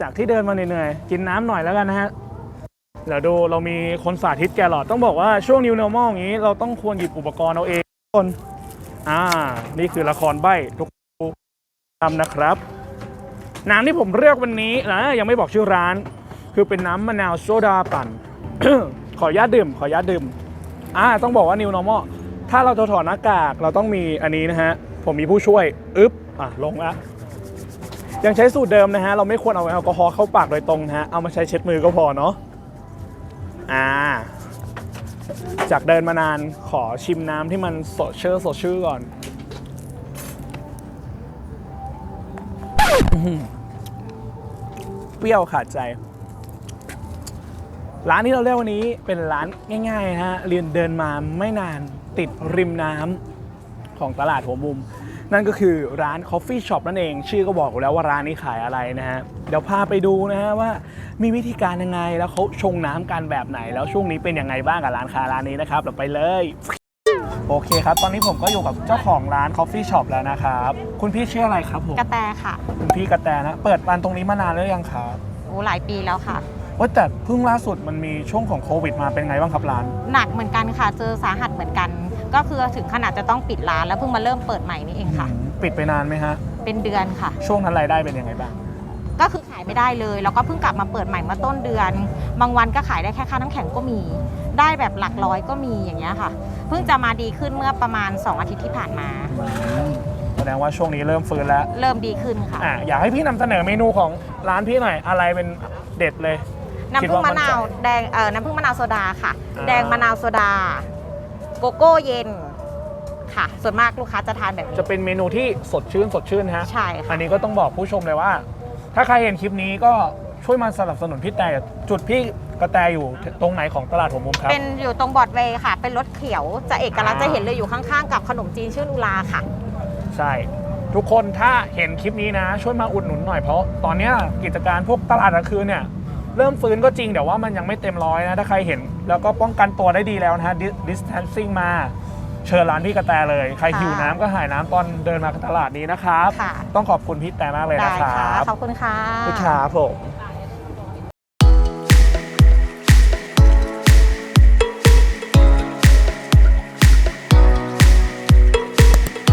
จากที่เดินมาเหนื่อยๆ กินน้ำหน่อยแล้วกันนะฮะ เดี๋ยวดูเรามีคนสาธิตแกหลอดต้องบอกว่าช่วง New Normal อย่างนี้ เราต้องควรหยิบอุปกรณ์เอาเองทุกคน อ่า นี่คือละครใบ้ทุกทำนะครับ น้ำที่ผมเลือกวันนี้นะยังไม่บอกชื่อร้าน คือเป็นน้ำมะนาวโซดาปั่น ขออนุญาตดื่ม ขออนุญาตดื่ม อ่า ต้องบอกว่า New Normal ถ้าเราจะถอดหน้ากากเราต้องมีอันนี้นะฮะ ผมมีผู้ช่วย อึ๊บ อะ ลงละ ยังใช้สูตรเดิมนะฮะ เราไม่ควรเอาแอลกอฮอล์เข้าปากโดยตรงนะฮะ เอามาใช้เช็ดมือก็พอเนาะ อ่า จากเดินมานานขอชิมน้ำที่มันสดชื่อสดชื่อก่อน เปรี้ยวขาดใจ ร้านที่เราเลือกวันนี้เป็นร้านง่ายๆนะฮะ เรียนเดินมาไม่นานติดริมน้ำของตลาดหัวมุม นั่นก็คือร้าน Coffee Shop นั่นเอง ชื่อก็บอกอยู่แล้วว่าร้านนี้ขายอะไรนะฮะ เดี๋ยวพาไปดูนะฮะว่ามีวิธีการยังไงแล้วเขาชงน้ำกันแบบไหน แล้วช่วงนี้เป็นยังไงบ้างกับร้านค้าร้านนี้นะครับเราไปเลย โอเคครับ ตอนนี้ผมก็อยู่กับเจ้าของร้าน Coffee Shop แล้วนะครับ คุณพี่ชื่ออะไรครับผมกระแตค่ะคุณพี่กระแตนะ เปิดร้านตรงนี้มานานแล้วยังครับโอ้หลายปีแล้วค่ะว่าแต่เพิ่งล่าสุดมันมีช่วงของโควิดมาเป็นไงบ้างครับร้าน หนักเหมือนกันค่ะ เจอสาหัสเหมือนกัน ก็คือถึงขนาดจะต้องปิดร้านแล้วเพิ่งมาเริ่มเปิดใหม่นี่เองค่ะ ปิดไปนานไหมฮะ เป็นเดือนค่ะ ช่วงนั้นรายได้เป็นยังไงบ้าง ก็คือขายไม่ได้เลยแล้วก็เพิ่งกลับมาเปิดใหม่เมื่อต้นเดือน บางวันก็ขายได้แค่ค่าน้ำแข็งก็มี ได้แบบหลักร้อยก็มีอย่างเงี้ยค่ะ เพิ่งจะมาดีขึ้นเมื่อประมาณ 2 อาทิตย์ที่ผ่านมา แสดงว่าช่วงนี้เริ่มฟื้นแล้วเริ่มดีขึ้นค่ะ อะอยากให้พี่นำเสนอเมนูของร้านพี่หน่อย อะไรเป็นเด็ดเลย น้ำคิดผึ้งว่ามะนาวมั่นใจแดงเออน้ำผึ้งมะนาวโซดาค่ะ อ่า แดงมะนาวโซดา โกโก้เย็นค่ะ ส่วนมากลูกค้าจะทานแบบนี้ จะเป็นเมนูที่สดชื่นสดชื่นฮะ ใช่ค่ะ อันนี้ก็ต้องบอกผู้ชมเลยว่า ถ้าใครเห็นคลิปนี้ก็ช่วยมาสนับสนุนพี่แต่จุดพี่กระแตอยู่ตรงไหนของตลาดหัวมุมครับ เป็นอยู่ตรงบอร์ดเวย์ค่ะ เป็นรถเขียว จะเอกลักษณ์อ่าจะเห็นเลยอยู่ข้างๆ กับขนมจีนชื่อลูลาค่ะ ใช่ ทุกคนถ้าเห็นคลิปนี้นะ ช่วยมาอุดหนุนหน่อยเพราะตอนเนี้ยกิจการพวกตลาดกลางคืนเนี่ย เริ่มฟื้นก็จริงแต่ว่ามันยังไม่เต็มร้อยนะ ถ้าใครเห็น แล้วก็ป้องกันตัวได้ดีแล้วนะฮะ dis- distancing มาเชิญร้านพี่กระแตเลย ใครค่ะหิวน้ำก็หายน้ำตอนเดินมาตลาดนี้นะครับค่ะต้องขอบคุณพี่แต่มากเลยได้นะครัค่ะบขอบคุณค่ะพี่ครับผม